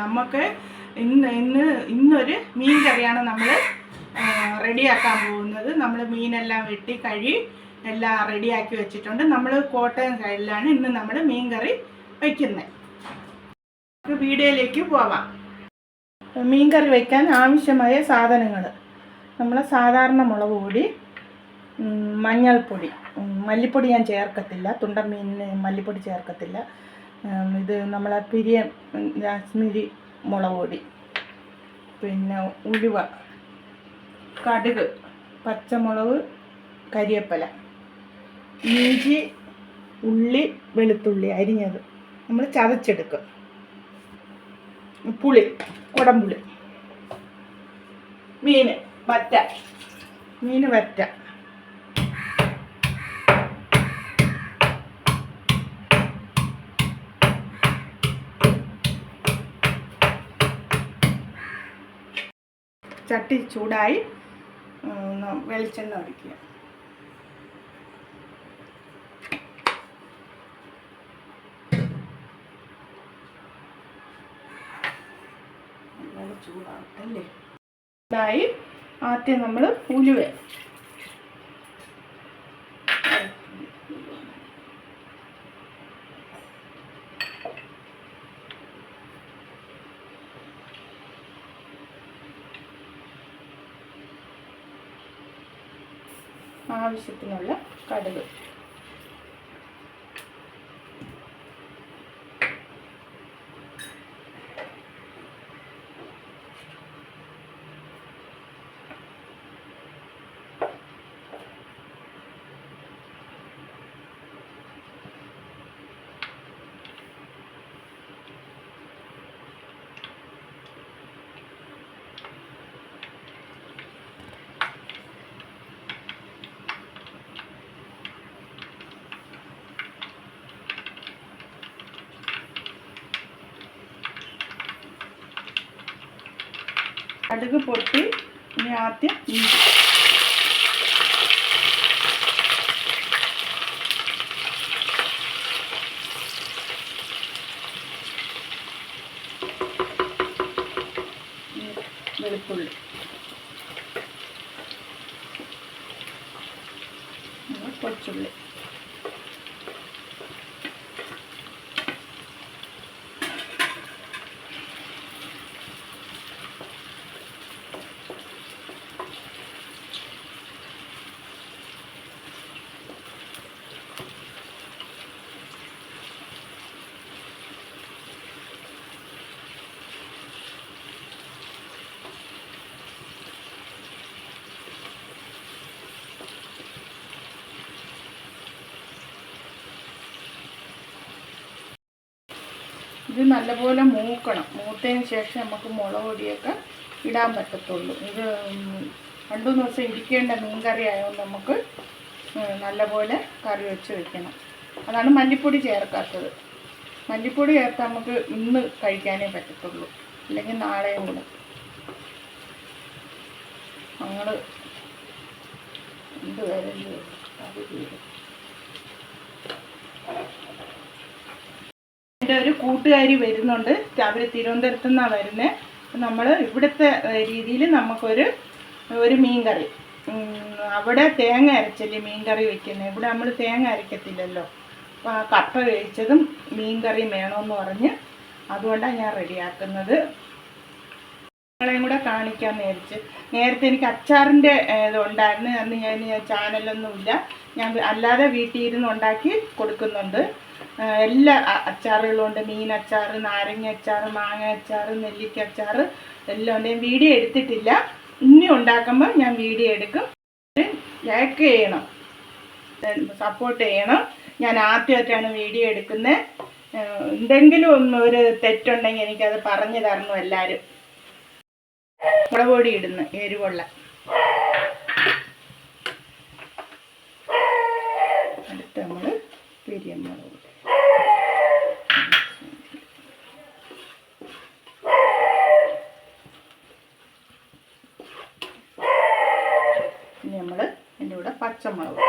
നമുക്ക് ഇന്ന് ഇന്ന് ഇന്നൊരു മീൻ കറിയാണ് നമ്മൾ റെഡിയാക്കാൻ പോകുന്നത്. നമ്മൾ മീനെല്ലാം വെട്ടി കഴി എല്ലാം റെഡിയാക്കി വെച്ചിട്ടുണ്ട്. നമ്മൾ കോട്ടയം സൈഡിലാണ് ഇന്ന് നമ്മൾ മീൻ കറി വയ്ക്കുന്നത് നമുക്ക് വീഡിയോയിലേക്ക് പോവാം. മീൻ കറി വയ്ക്കാൻ ആവശ്യമായ സാധനങ്ങൾ നമ്മൾ സാധാരണ മുളക് പൊടി മഞ്ഞൾപ്പൊടി. മല്ലിപ്പൊടി ഞാൻ ചേർക്കത്തില്ല. തുണ്ടൻ മീനിന് മല്ലിപ്പൊടി ചേർക്കത്തില്ല. ഇത് നമ്മളെ പിരിയൻ കാശ്മീരി മുളക് പൊടി. പിന്നെ ഉലുവ കടുക് പച്ചമുളക് കരിയപ്പല ഇഞ്ചി ഉള്ളി വെളുത്തുള്ളി അരിഞ്ഞത് നമ്മൾ ചതച്ചെടുക്കും. പുളി കുടംപുളി മീൻ വറ്റ മീൻ വറ്റ. ചട്ടി ചൂടായി വെളിച്ചെണ്ണ ഒഴിക്കുക. ചൂടാകട്ടെ ചൂടാവട്ടെ അല്ലേ? ചൂടായി ആദ്യം നമ്മൾ ഉലുവ ആവശ്യത്തിനുള്ള കടുക്. കടുക് പൊട്ടി. ഇനി ആദ്യം ഇഞ്ചി. വെളുത്തുള്ളി. കൊച്ചുള്ളി. ഇത് നല്ലപോലെ മൂക്കണം. മൂത്തതിന് ശേഷം നമുക്ക് മുളക് പൊടിയൊക്കെ ഇടാൻ പറ്റത്തുള്ളൂ. ഇത് രണ്ടു ദിവസം ഇരിക്കേണ്ട മീൻകറി ആയതുകൊണ്ട് നമുക്ക് നല്ലപോലെ കറി വെച്ച് വെക്കണം. അതാണ് മല്ലിപ്പൊടി ചേർക്കാത്തത്. മല്ലിപ്പൊടി ചേർത്ത് നമുക്ക് ഇന്ന് കഴിക്കാനേ പറ്റത്തുള്ളൂ. അല്ലെങ്കിൽ നാളെയും കൂടെ. ഞങ്ങൾ എന്ത് വരല്ലേ എന്റെ ഒരു കൂട്ടുകാരി വരുന്നുണ്ട്. അവർ തിരുവനന്തപുരത്തു നിന്നാണ് വരുന്നത് നമ്മൾ ഇവിടുത്തെ രീതിയിൽ നമുക്കൊരു ഒരു മീൻ കറി ഉം, അവിടെ തേങ്ങ അരച്ചല്ലേ മീൻ കറി വെക്കുന്നത് ഇവിടെ നമ്മൾ തേങ്ങ അരക്കത്തില്ലല്ലോ. അപ്പോൾ ആ കപ്പ വേവിച്ചതും മീൻ കറിയും വേണമെന്ന് പറഞ്ഞ് അതുകൊണ്ടാണ് ഞാൻ റെഡിയാക്കുന്നത്. നിങ്ങളെയും കൂടെ കാണിക്കാൻ നേരിച്ച്. നേരത്തെ എനിക്ക് അച്ചാറിന്റെ ഇത് ഉണ്ടായിരുന്നു അന്ന് ഞാൻ ചാനലൊന്നുമില്ല. ഞാൻ അല്ലാതെ വീട്ടിൽ ഇരുന്ന് ഉണ്ടാക്കി കൊടുക്കുന്നുണ്ട്. എല്ലാ അച്ചാറുകളുണ്ട്. മീൻ അച്ചാർ നാരങ്ങ അച്ചാർ മാങ്ങ അച്ചാർ നെല്ലിക്ക അച്ചാർ എല്ലാം ഉണ്ട്. ഞാൻ വീഡിയോ എടുത്തിട്ടില്ല. ഇനി ഉണ്ടാക്കുമ്പോൾ ഞാൻ വീഡിയോ എടുക്കും. ലൈക്ക് ചെയ്യണം. സപ്പോർട്ട് ചെയ്യണം. ഞാൻ ആദ്യമായിട്ടാണ് വീഡിയോ എടുക്കുന്നത്. എന്തെങ്കിലും ഒന്ന് ഒരു തെറ്റുണ്ടെങ്കിൽ എനിക്കത് പറഞ്ഞു തരണം എല്ലാവരും. മുളക് പൊടി ഇടുന്നു. എരിവുള്ള. അടുത്ത് നമ്മൾ പെരിയമുളക് നമ്മൾ എന്റെ കൂടെ പച്ചമുളക്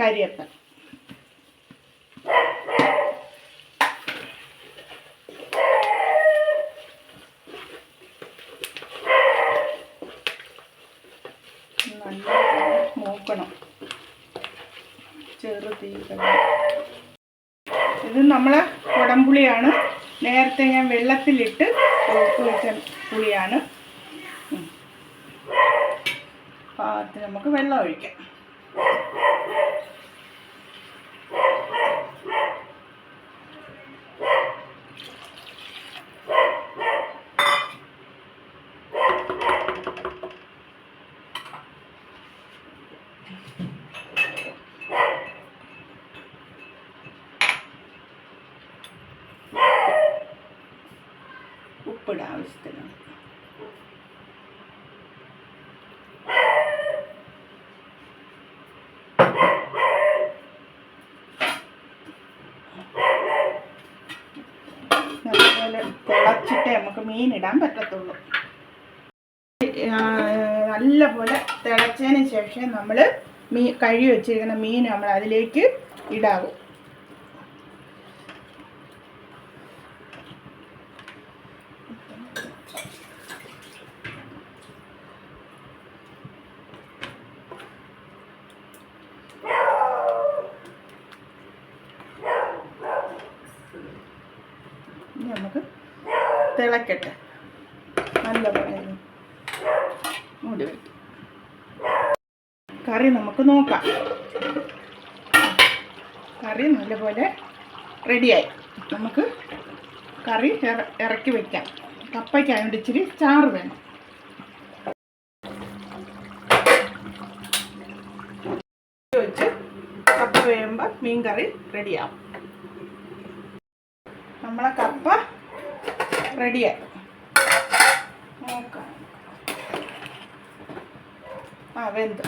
കരിയപ്പ. നല്ല മൂക്കണം. ചെറുതീ ഇത് നമ്മളെ കുടംപുളിയാണ്. നേരത്തെ ഞാൻ വെള്ളത്തിലിട്ട് പുളിയാണ്. പാകത്തിന് നമുക്ക് വെള്ളം ഒഴിക്കാം. ഉപ്പിടാം ആവശ്യത്തിന്. മീൻ ഇടാൻ പറ്റത്തുള്ളൂ നല്ലപോലെ തിളച്ചതിന് ശേഷം നമ്മൾ മീൻ കഴുകി വെച്ചിരിക്കുന്ന മീൻ നമ്മൾ അതിലേക്ക് ഇടാവും ഇനി നമുക്ക് തിളക്കട്ടെ ഒന്ന് മൂടി കറി നമുക്ക് നോക്കാം. കറി നല്ലപോലെ റെഡിയായി. നമുക്ക് കറി ഇറ- ഇറക്കി വയ്ക്കാം കപ്പയ്ക്കായോണ്ട് ഇച്ചിരി ചാറ് വേണം. വെച്ച് കപ്പ വേകുമ്പോൾ മീൻ കറി റെഡിയാവും. നമ്മളെ കപ്പ റെഡിയായി നോക്കാം. ആ വെന്ത്.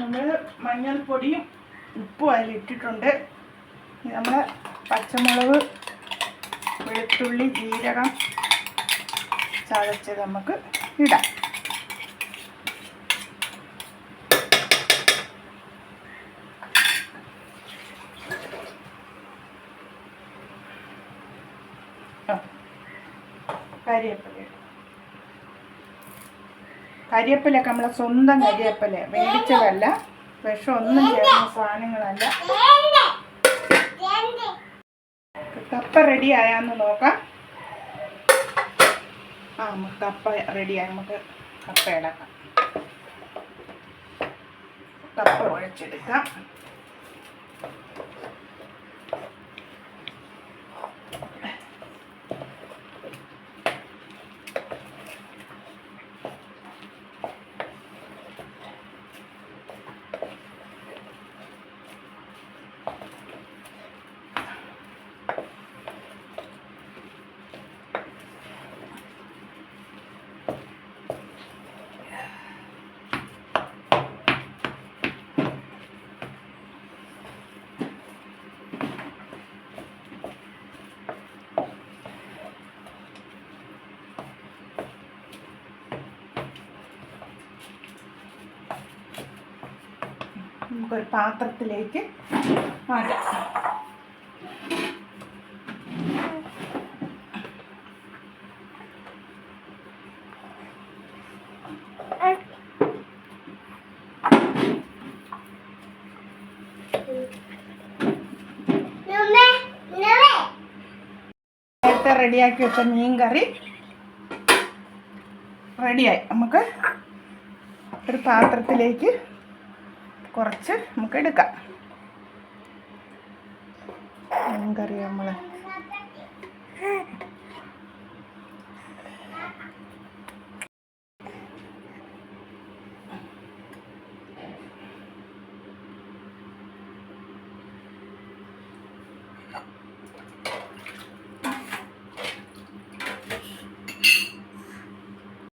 നമ്മൾ മഞ്ഞൾപ്പൊടിയും ഉപ്പും അതിൽ ഇട്ടിട്ടുണ്ട് നമ്മൾ പച്ചമുളക് വെളുത്തുള്ളി ജീരകം ചതച്ചത് നമുക്ക് ഇടാം. ഇടും. കരിവേപ്പിലൊക്കെ നമ്മളെ സ്വന്തം കരിവേപ്പില മേടിച്ചതല്ല. വിഷമൊന്നും ചേർന്ന സാധനങ്ങളല്ല. കപ്പ റെഡി ആയാന്ന് നോക്കാം. ആ നമുക്ക് കപ്പ റെഡിയായി നമുക്ക് കപ്പ ഇടക്കാം കപ്പ കുഴച്ചെടുക്കാം നമുക്കൊരു പാത്രത്തിലേക്ക് മാറ്റാം. നേരത്തെ റെഡിയാക്കി വെച്ച മീൻ കറി റെഡിയായി. നമുക്ക് ഒരു പാത്രത്തിലേക്ക് കുറച്ച് നമുക്ക് എടുക്കാം. മീൻ കറി